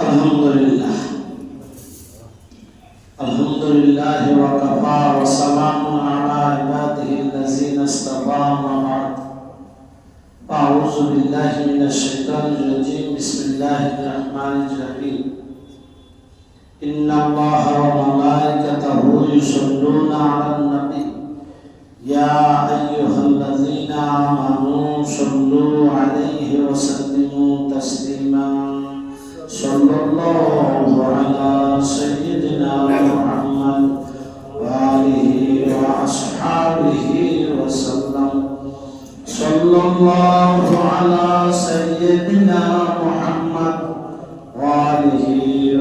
الحمد لله الحمد لله وكفى وسلام على عباده الذين اصطفى أما بعد أعوذ بالله من الشيطان الرجيم بسم الله الرحمن الرحيم إن الله وملائكته يصلون على النبي يا أيها الذين آمنوا صلوا عليه وسلموا تسليما صلى الله على سيدنا محمد وآله وأصحابه وسلم. صلى الله على سيدنا محمد وآله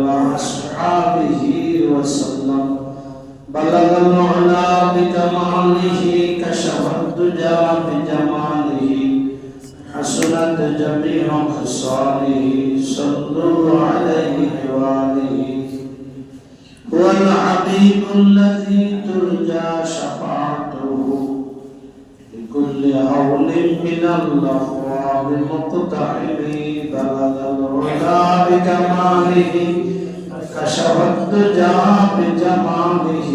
وأصحابه وسلم. بلغ العلا بكماله كشف الدجى بجماله حسنت جميع خصاله. العقيم الذي ترجى شفاعته. لكل هول من الأخوان مقتحم بلد الردى بكماله كشف الدجى بجماله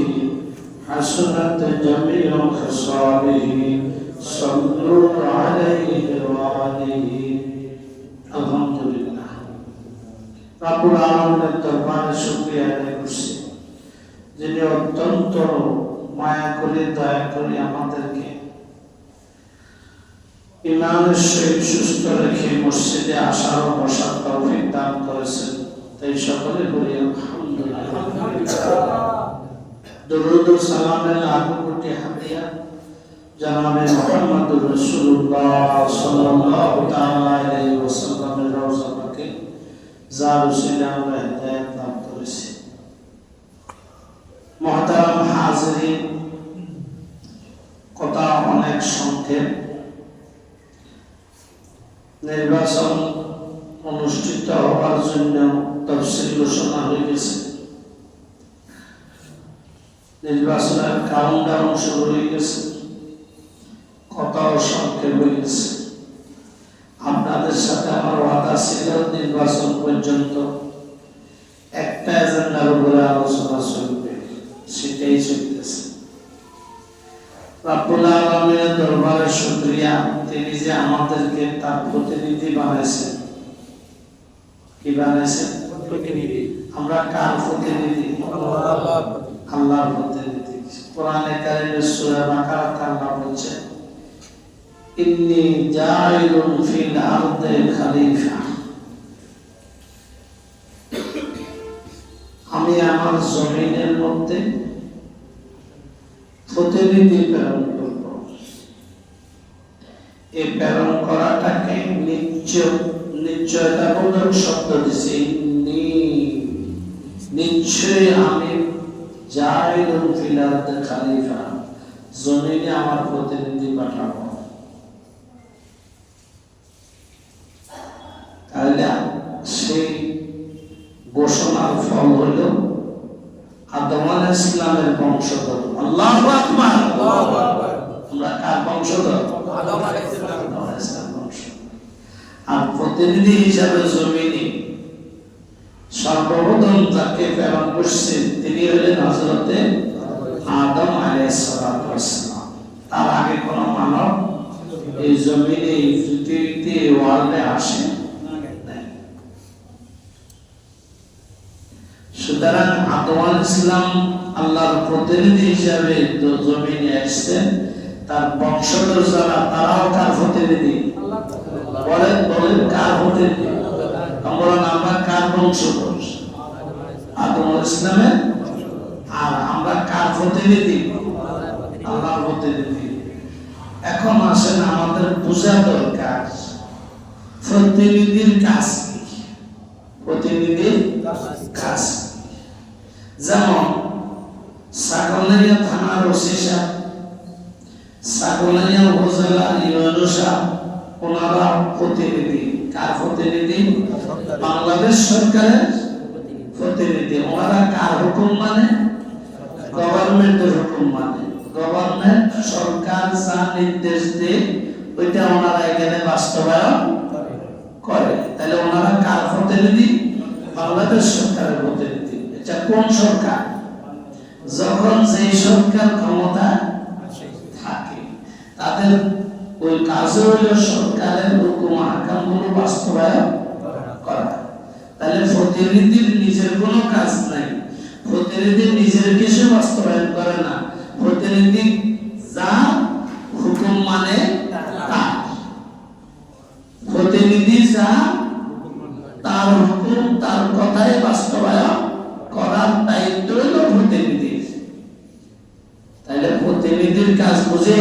حسنت جميع خصاله صلوا عليه وعليه الحمد لله. رب العالمين الدربان شكرا عليكم যিনি অত্যন্ত মায়া করে, দয়া করে আমাদেরকে। ইমানের সহিত সুস্থ রেখে মসজিদে আসার ও বসার তৌফিক দান করেছেন। তাই সকলে বলি, আলহামদুলিল্লাহ। সালামের লাগু কোটি হাদিয়া জনাবে মুহাম্মদুর রাসূলুল্লাহ সাল্লাল্লাহু তাআলা আলাইহি ওয়াসাল্লামের যার উসিলে আমরা মহতারাম হাজিরিন কথা অনেক সংক্ষেপ। নির্বাচন অনুষ্ঠিত হওয়ার জন্য তফসিল ঘোষণা হয়ে গেছে। নির্বাচনের কাউন্টডাউন শুরু হয়ে গেছে। কথাও সংক্ষেপ হয়ে গেছে। আপনাদের সাথে আমার ওয়াদা ছিল নির্বাচন পর্যন্ত একটা এজেন্ডার উপরে আলোচনা চলবে। সেটাই চলতেছে রাব্বুল আলামিনের দরবারে শুকরিয়া। তিনি যে আমাদেরকে তার প্রতিনিধি বানাইছেন কি বানাইছেন প্রতিনিধি। আমরা কার প্রতিনিধি? আল্লাহর প্রতিনিধি। কোরআনে কারিমের সূরা বাকারাতে আল্লাহ বলছেন ইন্নী জাইলুন ফিল আরদি খলিফা। আমি আমার জমিনের মধ্যে প্রতিনিধি প্রেরণ করব। এই প্রেরণ করাটাকে নিশ্চয় নিশ্চয়তাবোধক শব্দ দিছি। নি- নিশ্চয়ই আমি জাইলুন ফিল আরদি খলিফা, জমিনে আমার প্রতিনিধি পাঠাবো। তাহলে সেই ঘোষণার ফল হইল আদম আলাইহিস ইসলামের বংশধর আল্লাহু আকবার আল্লাহু আকবার। আমরা কার বংশধর আদম আলাইহিস সালাম। বংশধর। আর প্রতিনিধি হিসাবে জমিনে সর্বপ্রথম যাকে প্রেরণ করছেন তিনি হলেন আদম আলাইহিস সালাম তার আগে কোন মানব এই জমিনে এই পৃথিবীতে ওয়ার্ল্ডে আসে নাই। সুতরাং আদম ইসলাম আল্লাহর প্রতিনিধি হিসাবে জমিনে আসছেন তার বংশধর যারা, তারাও কার প্রতিনিধি? বলেন বলেন কার প্রতিনিধি? আমরা আমরা কার বংশধর? আলাইহিস ইসলামের? আর আমরা কার প্রতিনিধি? আল্লাহর প্রতিনিধি। এখন আসেন আমাদের বোঝা দরকার। প্রতিনিধির কাজ প্রতিনিধির কাজ? যেমন সাগলাইয়া থানার ওসি সাহেব উপজেলা ইউএনও সাহেব, ওনারা প্রতিনিধি। কার প্রতিনিধি? বাংলাদেশ সরকারের প্রতিনিধি। ওনারা কার হুকুম মানে? গভর্নমেন্টের হুকুম মানে। গভর্নমেন্ট সরকার যা নির্দেশ দেয়, ওইটা ওনারা এখানে বাস্তবায়ন করে। তাহলে ওনারা কার প্রতিনিধি? বাংলাদেশ সরকারের প্রতিনিধি। এটা কোন সরকার? যখন যেই সরকার ক্ষমতা থাকে, তাদের ওই কাজ হইল সরকারের হুকুম আহকামগুলো বাস্তবায়ন করা। তাহলে প্রতিনিধির নিজের কোনো কাজ নাই। প্রতিনিধি নিজের কিছু বাস্তবায়ন করে না। প্রতিনিধি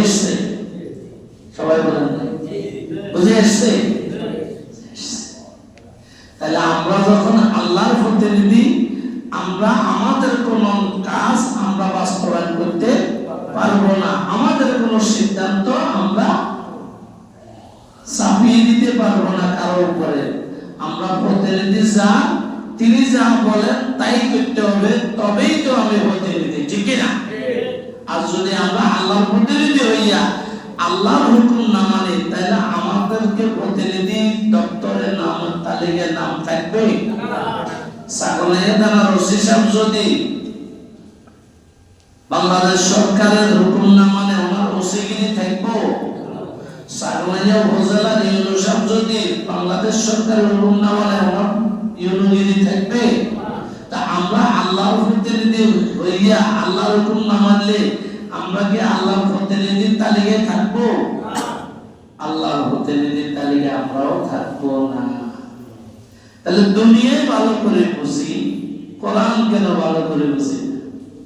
এসছে? সবাই বলেন। বুঝে এসছে? তাহলে আমরা যখন আল্লাহর প্রতিনিধি আমরা আমাদের কোন কাজ আমরা বাস্তবায়ন করতে পারব না। আমাদের কোন সিদ্ধান্ত আমরা চাপিয়ে দিতে পারব না কারোর উপরে। আমরা প্রতিনিধি যা তিনি যা বলেন তাই করতে হবে, তবেই তো আমি প্রতিনিধি ঠিক না আর যদি আমরা আল্লাহর প্রতিনিধি হইয়া আল্লাহর হুকুম না মানি তাহলে আমাদেরকে প্রতিনিধি দপ্তরের নাম তালিকায় নাম থাকবে? বাংলাদেশ সরকারের মানে মানে থাকবে? তা আমরা আল্লাহর প্রতিনিধি হইয়া আল্লাহর হুকুম না মানলে আমরা কি আল্লাহ প্রতিনিধির তালিকায় থাকব? আল্লাহর প্রতিনিধির তালিকায় আমরাও থাকব না। তাহলে দুনিয়ায় ভালো করে বুঝি, কোরআন কেন ভালো করে বুঝি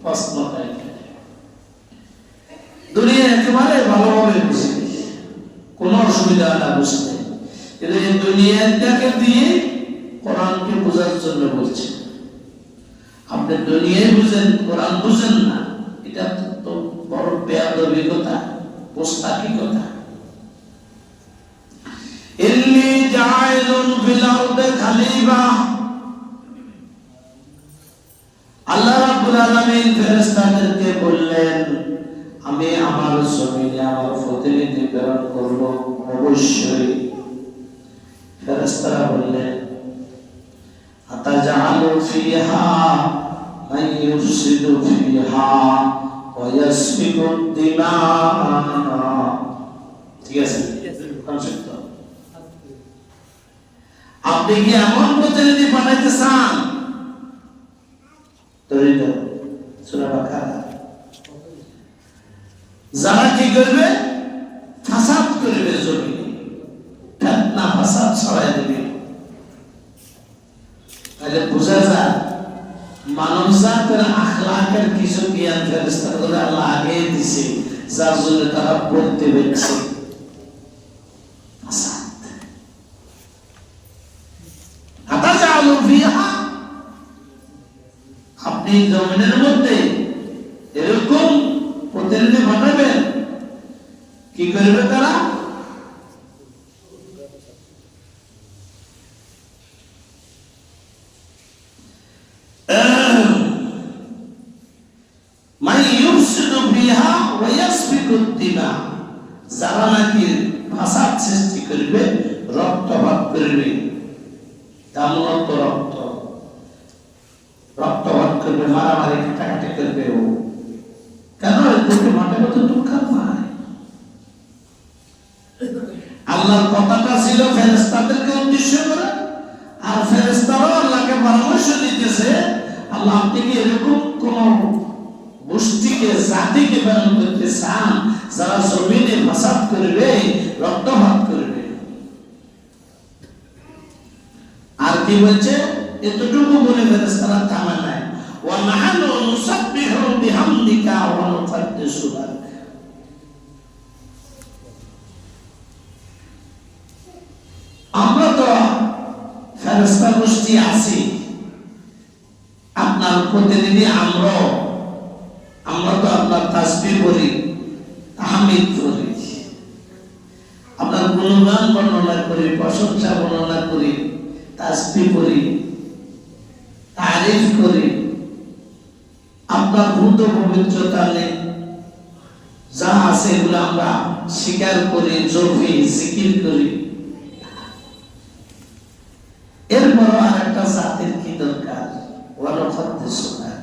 প্রশ্নটা দুনিয়া একেবারে ভালোভাবে বুঝি কোনো অসুবিধা না বুঝতে। কিন্তু এই দুনিয়াটাকে দিয়ে কোরআনকে বোঝার জন্য বলছে। আপনি দুনিয়ায় বুঝেন, কোরআন বুঝেন না, এটা তো- তো বড় বেয়াদবি কথা পোস্তাকি কথা ইন্নি জাইলুন ফিল আরদে খালিফা। আল্লাহ রাব্বুল আলামিন ফেরেশতাদেরকে বললেন, আমি আমার জমিনে আমার প্রতিনিধি প্রেরণ করব অবশ্যই। ফেরেশতারা বললেন আতাজালু ফিহা, মান ইউফসিদু ফিহা? ওয়া ইয়াসফিকু ঠিক আপনি কি এমন প্রতিনিধি বানাইতে চান? যারা কি করবে? ফাসাদ করবে জমিনে। ফেতনা, ফাসাদ ছড়াই দেবে। তাহলে বোঝা যায় মানব জাতের আখলাকের কিছু জ্ঞান ফেরেস্তা করে আল্লাহ আগে দিছে যার জন্য তারা পড়তে পেরেছে ফাসাদ আতাজালু ফিহা আপনি জমিনের মধ্যে এরকম প্রতিনিধি বানাবেন কি করবে তারা মাই ইউফসিদু ফিহা ওয়া ইয়াসফিকু দিমা যারা নাকি ফাসাদ সৃষ্টি করবে রক্তপাত করবে দামনত রক্ত রক্তপাত করবে মারামারি কাটাকাটি করবে ও কেন এদেরকে মাঠে মতো দুঃখ পায় আল্লাহর কথাটা ছিল ফেরেস্তাদেরকে উদ্দেশ্য করে। আর ফেরেস্তারাও আল্লাহকে পরামর্শ দিতেছে, আল্লাহ আপনি কি এরকম কোন গোষ্ঠীকে, জাতিকে প্রেরণ করতে চান যারা জমিনে ফাসাদ করবে, রক্তপাত করবে। আর কি বলছে? এতটুকু বলে ফেরেস্তারা থামে নাই। ওয়া নাহানু নুসাব্বিহু বিহামদিকা ওয়া নুকাদ্দিসু লাক আমরা তো গোষ্ঠী আছি, আপনার প্রতিনিধি আমরাও আমরা তো আপনার তাসবি করি তাহমিদ করি আপনার গুণগান বর্ণনা করি, প্রশংসা বর্ণনা করি তাসবি করি তারিফ করি। আপনার ভূত পবিত্রতা নেই। যা আছে এগুলো আমরা স্বীকার করি জফি জিকির করি। এরপর আর একটা জাত জাতির কি দরকার ওয়ানুহাদ্দিসুনাক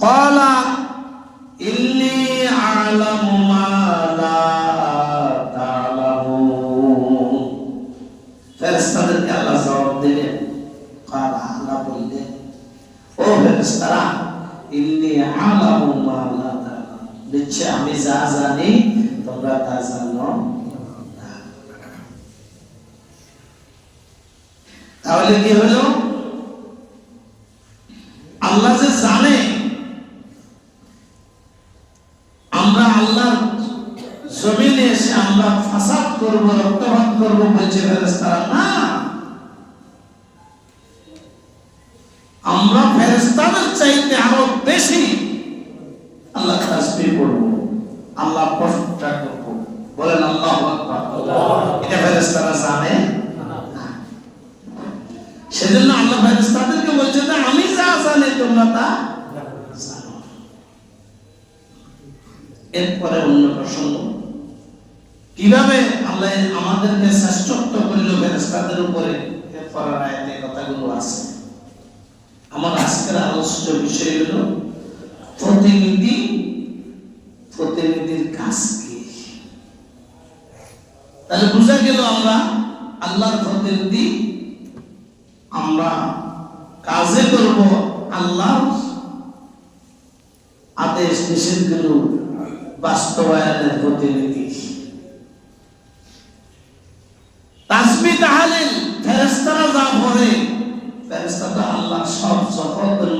قال إني أعلم ما জমিনে এসে আমরা ফাসাদ করব, রক্তপাত করব, বলছে ফেরেস্তারা না। আমরা ফেরেস্তাদের চাইতে আরও বেশি আল্লাহ তাসবিহ করব আল্লাহ প্রশংসা করব বলেন আল্লাহু আকবার এটা ফেরেস্তারা জানে না। সেজন্য আল্লাহ ফেরেস্তাদেরকে বলছে যে আমি যা জানি তোমরা তা জানো না। এরপরে অন্য প্রসঙ্গ কীভাবে আল্লাহ আমাদেরকে শ্রেষ্ঠত্ব করল ফেরেস্তাদের উপরে। এরপরে আয়াতে কথাগুলো আছে। আমার আজকের আলোচ্য বিষয় হলো, প্রতিনিধি প্রতিনিধির কাজ কি? তাহলে বোঝা গেল আমরা আল্লাহর প্রতিনিধি, আমরা কাজে করব আল্লাহর আদেশ নিষেধ নিষেধগুলো বাস্তবায়নের প্রতিনিধি। তাসবি ফেরেশতারা আল্লাহ সব জগতের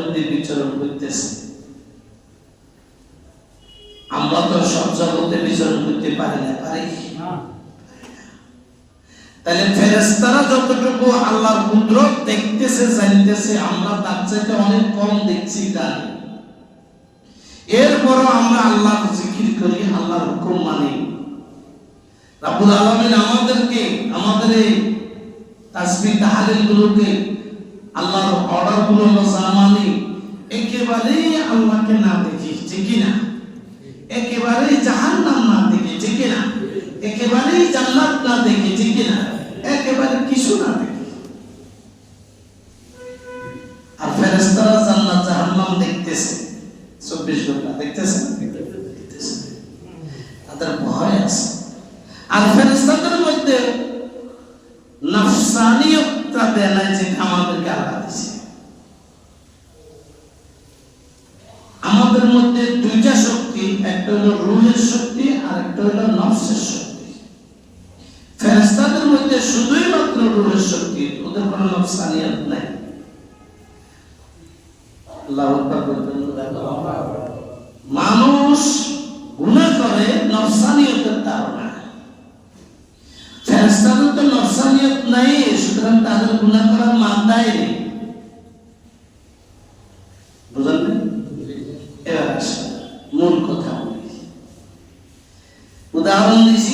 আমরা কুদরত দেখতেছে, জানতেছে, আমরা তার চাইতে অনেক কম দেখছি জানি এরপরও আমরা আল্লাহর জিকির করি, আল্লাহর হুকুম মানি। রাব্বুল আলামিন আমাদেরকে, আমাদের এই তাসবিহ তাহলিল গুলোকে আল্লাহর অর্ডারগুলো আমরা যা মানি একেবারেই আল্লাহকে না দেখি, ঠিক না একেবারেই জাহান্নাম না দেখি, ঠিক না একেবারেই জান্নাত না দেখি, ঠিক না একেবারে কিছু না দেখি। আর ফেরেশতারা জান্নাত, জাহান্নাম দেখতেছে চব্বিশ ঘণ্টা দেখতেছে দেখতেছে তাদের ভয় আছে আর ফেরেশতাদের মধ্যে নফসানিয়তটা দেয় নাই যে আমাদেরকে আল্লাহ দিছে আমাদের মধ্যে দুইটা শক্তি একটা হলো রুহের শক্তি আর একটা হলো নফসের শক্তি। ফেরেশতাদের মধ্যে শুধুই মাত্র রুহের শক্তি, ওদের কোনো নফসানিয়ত নাই। আল্লাহ মানুষ গুনাহ করে নফসানিয়তের ধারণা। ফেরেশতাদের তো নফসানিয়ত নাই, সুতরাং তাদের গুনাহ করার মাত্রাই নেই। বুঝলেন? এবার মূল কথা বলি উদাহরণ দিছি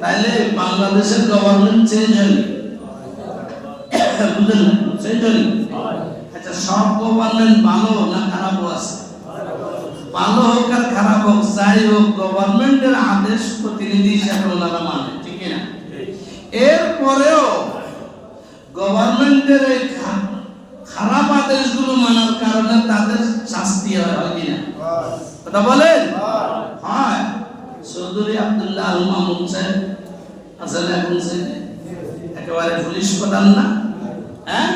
তাইলে বাংলাদেশের গভর্নমেন্ট চেঞ্জ হয়নি বুঝলেন? চেঞ্জ হয়নি আচ্ছা সব গভর্নমেন্ট ভালো না খারাপও আছে? ভালো হোক আর খারাপ হোক যাই হোক গভর্নমেন্টের আদেশ প্রতিনিধি হিসাবে ওনারা মানে ঠিক না? এরপরেও গভর্নমেন্টের এই খারাপ আদেশগুলো মানার কারণে তাদের শাস্তি হয় হয় কিনা কথা বলেন? হয়। চৌধুরী আব্দুল্লাহ আল মামুন সাহেব একেবারে পুলিশ না? হ্যাঁ?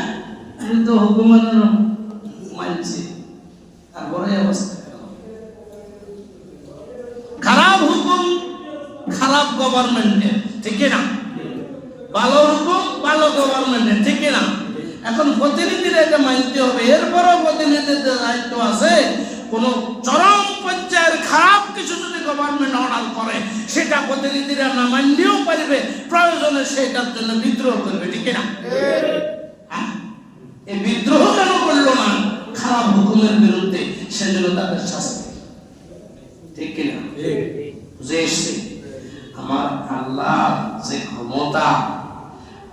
তো খারাপ হুকুম খারাপ গভর্নমেন্টের ঠিক না ভালো হুকুম ভালো গভর্নমেন্টের ঠিক না এখন প্রতিনিধির এটা মানতে হবে এরপরও প্রতিনিধিদের দায়িত্ব আছে কোন চরম পর্যায়ের খারাপ কিছু যদি গভর্নমেন্ট অর্ডার করে সেটা সেটা প্রতিনিধিরা না মানলেও পারবে প্রয়োজনে সেটার জন্য বিদ্রোহ করবে ঠিক না হ্যাঁ? এই বিদ্রোহ কেন করল না? খারাপ হুকুমের বিরুদ্ধে সেজন্য তাদের শাস্তি। ঠিক কিনা? বুঝে এসছে? আমার আল্লাহ যে ক্ষমতা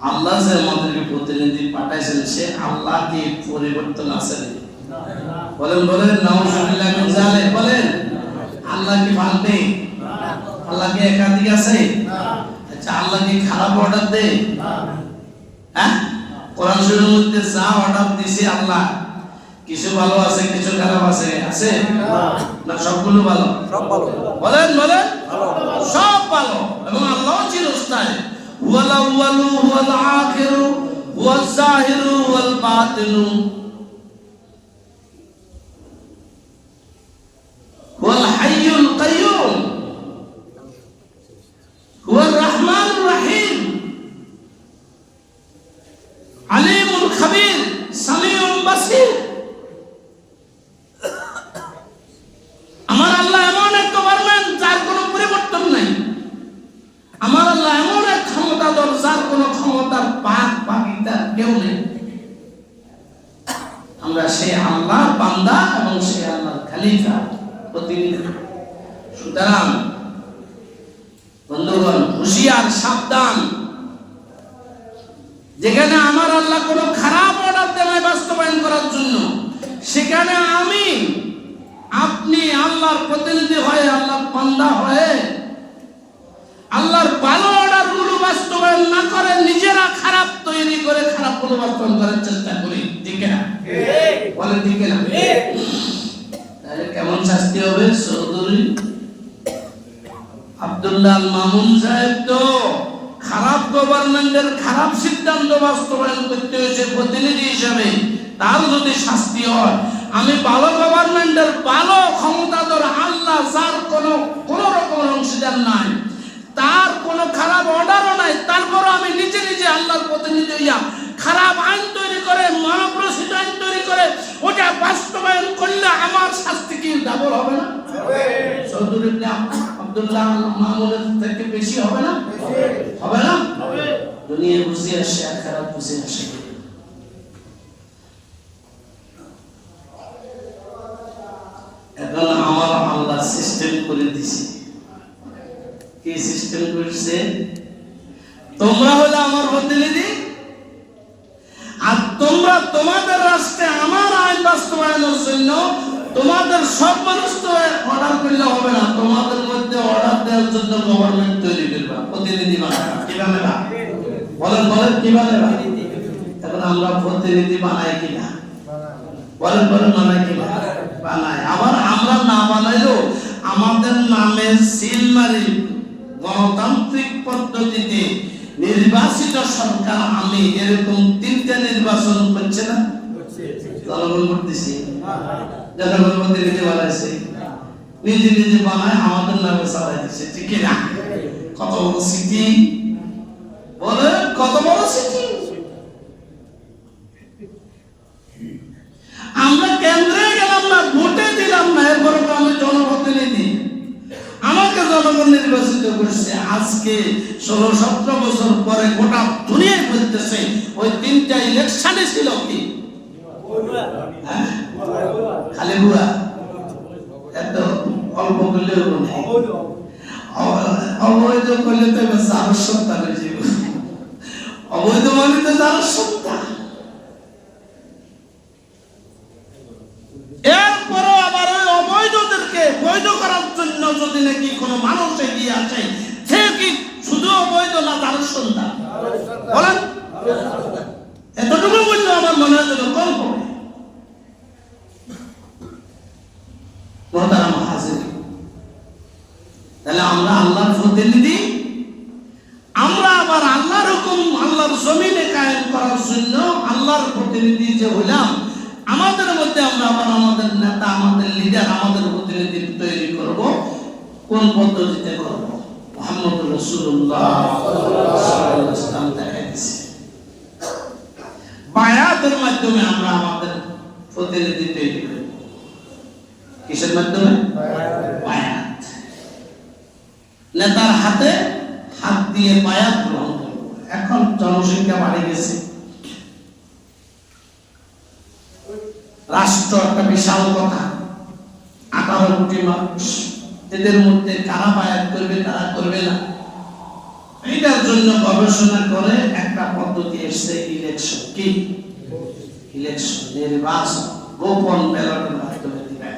আল্লাহ যে আমাদেরকে প্রতিনিধি পাঠাইছেন সে আল্লাহ কি পরিবর্তন আছে বলেন বলেন নাউজুবিল্লাহ মিন জালিক বলেন আল্লাহ কি পাল্টে আল্লাহ কি একাধিক আছে? আচ্ছা আল্লাহ কি খারাপ অর্ডার দেয়? হ্যাঁ? কোরআন শরীফের মধ্যে যা অর্ডার দিছে আল্লাহ কিছু ভালো আছে কিছু খারাপ আছে আছে? না সবগুলো ভালো? সব ভালো। বলেন বলেন। সব ভালো। এবং আল্লাহ চিরস্থায়ী। হুয়াল আউয়ালু হুয়াল আখিরু হুয়াল জাহিরু ওয়াল বাতিনু আলিমুল খাবির সামিউল বাসির। আমার আল্লাহ এমন এক গভর্নমেন্ট যার কোনো পরিবর্তন নাই। আমার আল্লাহ এমন এক ক্ষমতাধর যার কোনো ক্ষমতার পাক পাকিটার কেউ নেই। আমরা সেই আল্লাহর বান্দা এবং সেই আল্লাহর খালিফা, প্রতিনিধি। সুতরাং বন্ধুগণ, হুশিয়ার, সাবধান। যেখানে আমার আল্লাহ কোনো খারাপ অর্ডার দেয় বাস্তবায়ন করার জন্য সেখানে আমি আপনি আল্লাহর প্রতিনিধি হয়ে আল্লাহর বান্দা হয়ে আল্লাহর ভালো অর্ডারগুলো বাস্তবায়ন না করে নিজেরা খারাপ তৈরি করে খারাপগুলো বাস্তবায়ন করার চেষ্টা করি ঠিক না বলেন ঠিক না কেমন শাস্তি হবে? চৌধুরী? আব্দুল্লাহ মামুন সাহেব তো খারাপ গভর্নমেন্টের খারাপ সিদ্ধান্ত বাস্তবায়ন করতে হয়েছে প্রতিনিধি হিসাবে তার যদি শাস্তি হয় আমি ভালো গভর্নমেন্টের ভালো ক্ষমতাধর আল্লাহ যার কোনো কোন রকমের অংশীদার নাই তার কোনো খারাপ অর্ডারও নাই তারপরও আমি নিজে নিজে আল্লাহর প্রতিনিধি হইয়া খারাপ আইন তৈরি করে মহাপ্রসিদ্ধ আইন তৈরি করে ওটা বাস্তবায়ন করলে আমার শাস্তি কি ডাবল হবে না? চৌধুরী আব্দুল্লাহ মামুনের থেকে বেশি হবে না? হবে না? দুনিয়া বুঝে আসে আর খারাপ বুঝে আসে। এখন আমার আল্লাহ সিস্টেম করে দিছে। কি সিস্টেম করেছে? তোমরা হলে আমার প্রতিনিধি আর তোমরা তোমাদের রাষ্ট্রে আমার আইন বাস্তবায়নের জন্য তোমাদের সব মানুষ তো অর্ডার করলে হবে না। তোমাদের মধ্যে অর্ডার দেওয়ার জন্য গভর্নমেন্ট তৈরি করবা, প্রতিনিধি বানাবা বলেন কীভাবে না? এখন আমরা প্রতিনিধি বানাই কিনা? বলেন বলেন বানাই আবার আমরা না বানাইলেও আমাদের নামে সিল মারি গণতান্ত্রিক পদ্ধতিতে নির্বাচিত সরকার আমি এরকম তিনটা নির্বাচন করছে না? করতেছি। জনগণ প্রতিনিধি বানাইছে, নিজে নিজে বানায়, আমাদের নামে চালাই দিচ্ছে ঠিক না? কত বড় সিটি বলে কত বড় সিটি আমরা কেন্দ্রে গেলাম না, ভোটে দিলাম না এরপর আমি জনপ্রতিনিধি আমাকে জনগণ নির্বাচিত করেছে, আজকে ষোলো সতেরো বছর পরে গোটা দুনিয়ায় বলতেছে ওই তিনটা ইলেকশনে ছিল কি? হ্যাঁ? অবৈধ করলে তো সন্তান হয়ে অবৈধ মানে তো যার সন্তান এরপরও আবার ওই অবৈধদেরকে বৈধ করার জন্য যদি নাকি কোনো মানুষ এগিয়ে আসে সে কি শুধু অবৈধ না তার সন্তান বলেন এতটুকু বললে আমার মনে হয় যেন কম হবে মোহতারাম হাজির তাহলে আমরা আল্লাহর প্রতিনিধি আমরা আবার আল্লাহর হুকুম, আল্লাহর জমিনে কায়েম করার জন্য আল্লাহর প্রতিনিধি যে হইলাম, আমাদের মধ্যে আমরা আবার আমাদের নেতা, আমাদের লিডার আমাদের প্রতিনিধি তৈরি করব। কোন পদ্ধতিতে করব? মোহাম্মদ রসুল্লাহ বায়াতের মাধ্যমে আমরা আমাদের প্রতিনিধি তৈরি করব। কিসের মাধ্যমে? বায়াত। নেতার হাতে হাত দিয়ে বায়াত গ্রহণ করব। এখন জনসংখ্যা বাড়ে গেছে। রাষ্ট্র একটা বিশাল কথা। আঠারো কোটি মানুষ। এদের মধ্যে কারা বায়াত করবে, কারা করবে না। এটার জন্য গবেষণা করে একটা পদ্ধতি এসছে ইলেকশন কি? ইলেকশন নির্বাচন। গোপন ব্যালটের মাধ্যমে দিবেন।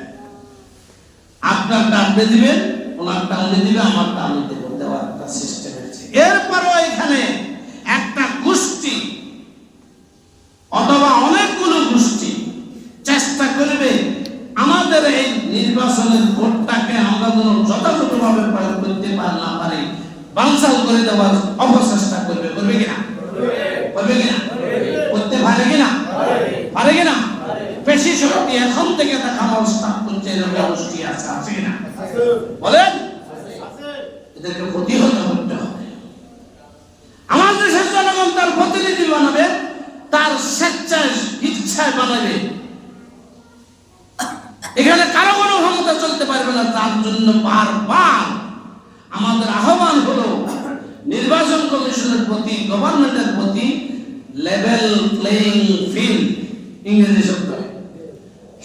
আপনারটা আপনি দিবেন। ওনারটা উনি দিবে আমারটা আমি দেবো, দেওয়ার একটা সিস্টেম আছে এরপরও এখানে একটা গোষ্ঠী অথবা অনেকগুলো গোষ্ঠী চেষ্টা করবে, আমাদের এই নির্বাচনের ভোটটাকে আমরা যেন যথাযথভাবে প্রয়োগ করতে পার না পারি বানসাল করে দেওয়ার অপচেষ্টা করবে। করবে কিনা? করবে কিনা? করতে পারে কিনা? পারে কিনা? পেশি শক্তি এখন থেকে দেখানো স্টার্ট করছে, এরকম গোষ্ঠী আছে আছে কিনা? বলেন এদেরকে প্রতিহত করতে হবে আমার দেশের জনগণ তার প্রতিনিধি বানাবে তার স্বেচ্ছায় ইচ্ছায় বানাবে এখানে কারও কোনো ক্ষমতা চলতে পারবে না তার জন্য বারবার আমাদের আহ্বান হলো নির্বাচন কমিশনের প্রতি গভর্নমেন্টের প্রতি লেভেল প্লেইং ফিল্ড ইংরেজি শব্দ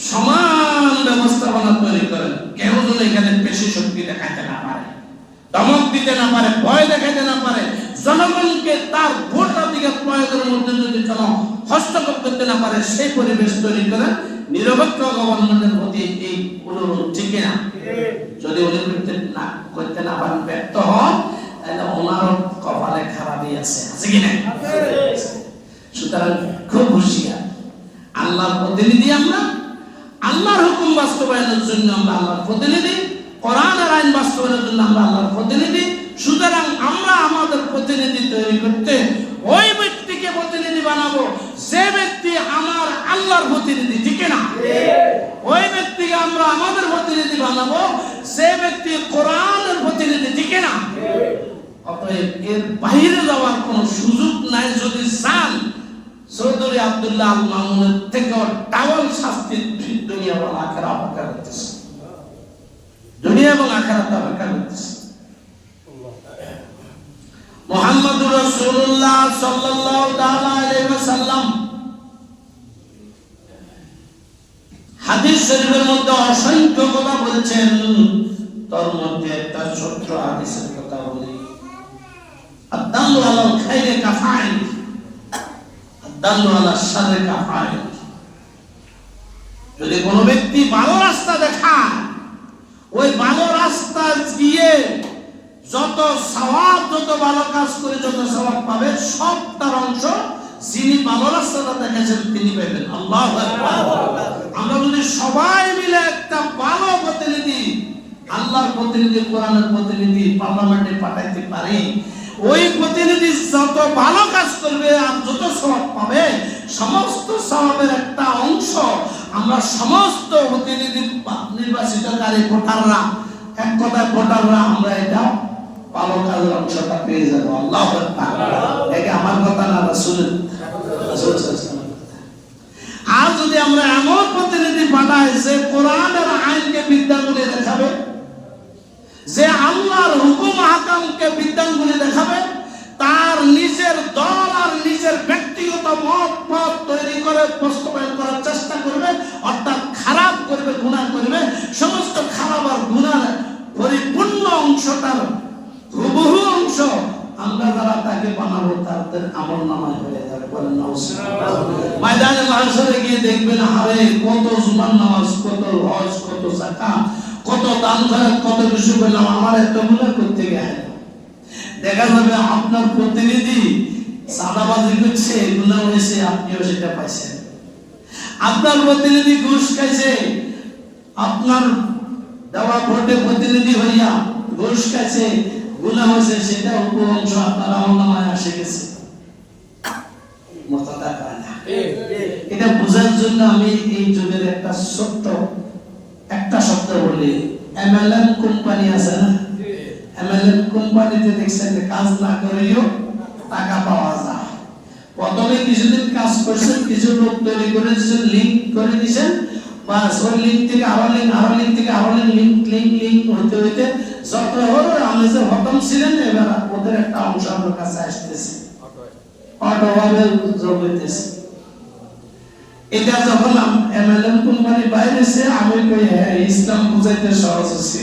সমান ব্যবস্থাপনা তৈরি করেন কেউ যেন এখানে পেশি শক্তি দেখাতে না পারে ধমক দিতে না পারে ভয় দেখাতে না পারে জনগণকে তার ভোটাধিকার প্রয়োগের মধ্যে যদি কোন হস্তক্ষেপ করতে না পারে সেই পরিবেশ তৈরি করে নিরপেক্ষ গভর্নমেন্টের প্রতি এই অনুরোধ ঠিক না যদি উনি করতে না করতে না পারেন ব্যর্থ হন তাহলে ওনারও কপালে খারাপই আছে। আছে কি না সুতরাং খুব হুঁশিয়ার। আল্লাহর প্রতিনিধি আমরা আল্লাহর হুকুম বাস্তবায়নের জন্য আমরা আল্লাহর প্রতিনিধি। কোরআনের আইন বাস্তবায়নের জন্য আমরা আল্লাহর প্রতিনিধি। সুতরাং আমরা আমাদের প্রতিনিধি তৈরি করতে ওই ব্যক্তিকে প্রতিনিধি বানাবো। যে ব্যক্তি আমার আল্লাহর প্রতিনিধি, ঠিক না? ওই ব্যক্তিকে আমরা আমাদের প্রতিনিধি বানাবো। সে ব্যক্তি কোরআনের প্রতিনিধি, ঠিক না? অতএব এর বাইরে যাওয়ার কোনো সুযোগ নাই। যদি চান, চৌধুরী আব্দুল্লাহ মামুনের থেকে ডাবল শাস্তি দুনিয়া এবং আখেরা অপেক্ষা করতেছে। দুনিয়া এবং আখেরাতে অপেক্ষা করতেছে মোহাম্মদুর রাসূলুল্লাহ সাল্লাল্লাহু তাআলা আলাইহি ওয়াসাল্লাম হাদিস শরীফের মধ্যে অসংখ্য কথা বলেছেন, তার মধ্যে একটা ছোট্ট হাদিসের কথা বলি। আদাল্লু আলাল খাইরে কাফাইল আদাল্লু আলা শাররে কাফাইল যদি কোনো ব্যক্তি ভালো রাস্তা দেখায় ওই ভালো রাস্তা গিয়ে যত সওয়াব, যত ভালো কাজ করে যত সওয়াব পাবে, সব তার অংশ যিনি ভালো রাস্তাটা দেখেছেন তিনি পাবেন। আল্লাহ আমরা যদি সবাই মিলে একটা ভালো প্রতিনিধি, আল্লাহর প্রতিনিধি, কোরআনের প্রতিনিধি, পার্লামেন্টে পাঠাইতে পারি, ওই প্রতিনিধি যত ভালো কাজ করবে আর যত সওয়াব পাবে, সমস্ত সওয়াবের একটা অংশ আমরা সমস্ত প্রতিনিধি নির্বাচিত নির্বাচিতকারী ভোটাররা, এক কথায় ভোটাররা, আমরা এটা কাজের অংশটা পেয়ে যাব। আল্লাহ এটা আমার কথা না, রাসূলের। আর যদি আমরা এমন প্রতিনিধি পাঠাই যে কোরআনের আইনকে বিদ্যাঙ্গুলি দেখাবে, যে আল্লাহর হুকুম হাকামকে বিদ্যাঙ্গুলি দেখাবে তার নিজের দল আর নিজের ব্যক্তিগত মত পথ তৈরি করে বাস্তবায়ন করার চেষ্টা করবে, অর্থাৎ খারাপ করবে গুণা করবে। সমস্ত খারাপ আর গুণার পরিপূর্ণ অংশটার হুবহু অংশ আমরা যারা তাকে বানাবো তাদের আমল নামায় হয়ে যাবে। ময়দানে মাহশরে গিয়ে দেখবেন হারে কত জুমান নামাজ, কত হজ, কত যাকাত, কত দান কত কিছু করলাম, আমার একটা গুনাহ করতে গেছে দেখা যাবে আপনার প্রতিনিধি সাদাবাজি করছে গুনাহ হয়েছে, আপনিও সেটা পাইছেন। আপনার প্রতিনিধি ঘুষ খাইছে, আপনার দেওয়া ভোটে প্রতিনিধি হইয়া ঘুষ খাইছে গুনাহ হয়েছে, সেটা উপবংশ আপনার আমলনামায় আসে গেছে। এটা বোঝার জন্য আমি এই যুগের একটা ছোট্ট একটা শব্দ বলি, এমএলএম কোম্পানি আছে না? এমএলএম কোম্পানিতে দেখছেন কাজ না করেও টাকা পাওয়া যায়। প্রথমে কিছুদিন কাজ করছেন, কিছু লোক তৈরি করে দিয়েছেন লিঙ্ক করে দিয়েছেন। বাস, ওই লিঙ্ক থেকে আরও লিঙ্ক আরও লিঙ্ক থেকে আরও লিঙ্ক লিঙ্ক লিঙ্ক লিঙ্ক হইতে হইতে যত হলো আমি যে হতম ছিলেন, এবার ওদের একটা অংশ আমার কাছে আসতেছে। অটোভাবে যোগ হইতেছে। এটা যখন এমএলএম কোম্পানি বাইরে এসে আমি কই হ্যাঁ ইসলাম বুঝাইতে সহজ হচ্ছে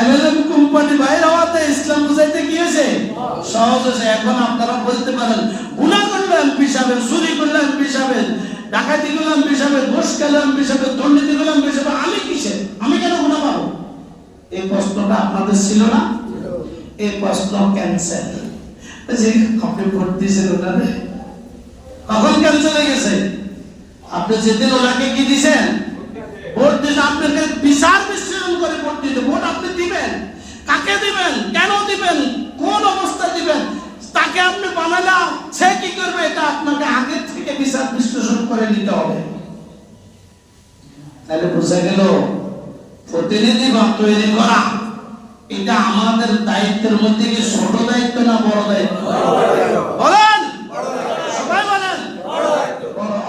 এমএলএম কোম্পানি বাইরে হওয়াতে ইসলাম বুঝাইতে কি হয়েছে? সহজ হয়েছে এখন আপনারা বলতে পারেন গুণা করল এমপি সাহেব চুরি করল এমপি সাহেব ডাকাতি করল এমপি সাহেব ঘুষ খেলো এমপি সাহেব দুর্নীতি করল এমপি সাহেব আমি কিসে? আমি কেন গুণা পাবো? এই প্রশ্নটা আপনাদের ছিল না? এই প্রশ্ন ক্যান্সেল যে আপনি ভোট দিয়েছেন ওনারে। কখন ক্যান্সেল হয়ে গেছে? আপনি যেদিন ওনাকে কি দিছেন ভোট দিয়েছেন। আপনাকে বিচার বিশ্লেষণ করে ভোট দিতে ভোট আপনি দিবেন। কাকে দিবেন? কেন দিবেন? কোন অবস্থা দিবেন? তাকে আপনি বানালা সে কি করবে? এটা আপনাকে আগের থেকে বিচার বিশ্লেষণ করে নিতে হবে। তাহলে বোঝা গেল প্রতিনিধি বা তৈরি করা এটা আমাদের দায়িত্বের মধ্যে কি ছোট দায়িত্ব না বড় দায়িত্ব। বলেন সবাই বলেন বড়,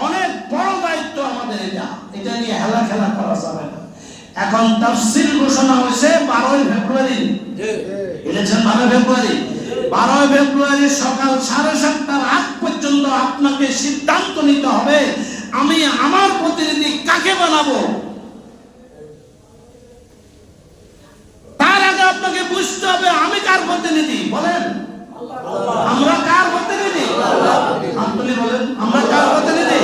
অনেক বড় দায়িত্ব আমাদের এটা এটা নিয়ে হেলা খেলা করা যাবে না এখন তাফসিল ঘোষণা হয়েছে বারোই ফেব্রুয়ারি। ইলেকশন বারোই ফেব্রুয়ারি। বারোই ফেব্রুয়ারি সকাল সাড়ে সাতটার আগ পর্যন্ত আপনাকে সিদ্ধান্ত নিতে হবে আমি আমার প্রতিনিধি কাকে বানাবো? তার আগে আপনাকে বুঝতে হবে আমি কার প্রতিনিধি? বলেন। আমরা কার প্রতিনিধি? আপনি বলেন আমরা কার প্রতিনিধি?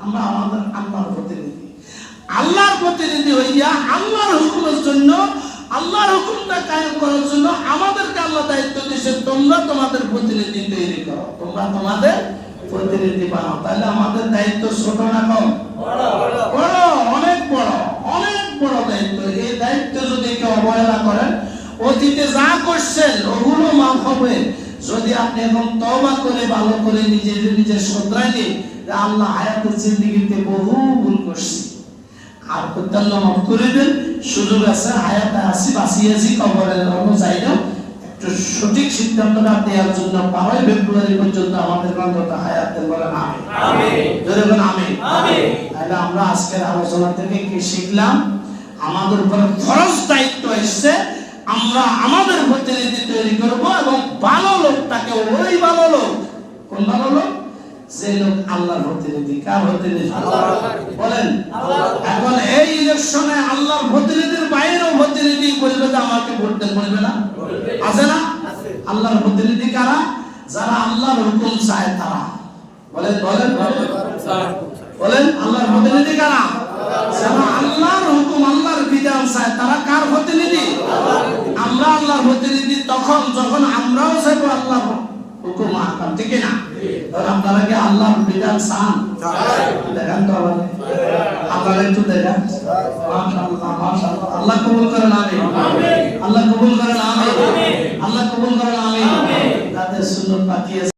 আমরা আমাদের আল্লাহর প্রতিনিধি। আল্লাহর প্রতিনিধি হইয়া আল্লাহর হুকুমের জন্য, আল্লাহর হুকুমটা কায়েম করার জন্য আমাদেরকে আল্লাহ দায়িত্ব দিয়েছে তোমরা তোমাদের প্রতিনিধি তৈরি করো। তোমরা তোমাদের প্রতিনিধি বানাও। তাহলে আমাদের দায়িত্ব ছোট না কম? বড়। অনেক বড় অনেক বড় দায়িত্ব। এই দায়িত্ব যদি কেউ অবহেলা করেন, অতীতে যা করছেন, ওগুলো মাফ হবে। যদি আপনি এখন তওবা করে, ভালো করে নিজে নিজে শোধরাই নিয়ে আল্লাহ হায়াতের জিন্দিগিতে বহু ভুল করছি। আর মাফ করে দেন সুযোগ আছে হায়াতে আসি বাঁচিয়েছি কবরের অনুযায়ী একটু সঠিক সিদ্ধান্তটা দেওয়ার জন্য বারোই ফেব্রুয়ারি পর্যন্ত আমাদের অন্তত হায়াতের বলেন আমি ধরে বলেন আমি তাহলে আমরা আজকের আলোচনা থেকে কি শিখলাম? আমাদের উপরে ফরজ দায়িত্ব এসছে আমরা আমাদের প্রতিনিধি তৈরি করব এবং ভালো লোকটাকে ওই ভালো লোক কোন ভালো লোক? যে লোক আল্লাহর প্রতিনিধি কার প্রতিনিধি বলেন। এখন এই ইলেকশনে আল্লাহর প্রতিনিধির বাইরেও প্রতিনিধি বলবে যে আমাকে ভোট দেন বলবে না? আছে না? আল্লাহর প্রতিনিধি কারা? যারা আল্লাহর হুকুম চায় তারা। বলেন বলেন বলেন। আল্লাহর প্রতিনিধি কারা? যারা আল্লাহর হুকুম আল্লাহর বিধান চায় তারা কার প্রতিনিধি আমরা আল্লাহর প্রতিনিধি তখন যখন আমরাও চাইব আল্লাহর হুকুম আহকাম ঠিক না আর আপনারা কি আল্লাহর বিধান চান? দেখান তো আমাদের। আপনারা একটু দেখান। মাশাআল্লাহ মাশাআল্লাহ। আল্লাহ কবুল করেন আমিন। আল্লাহ কবুল করেন আমিন। আল্লাহ কবুল করেন আমিন। তাদের সুন্নত পাঠিয়ে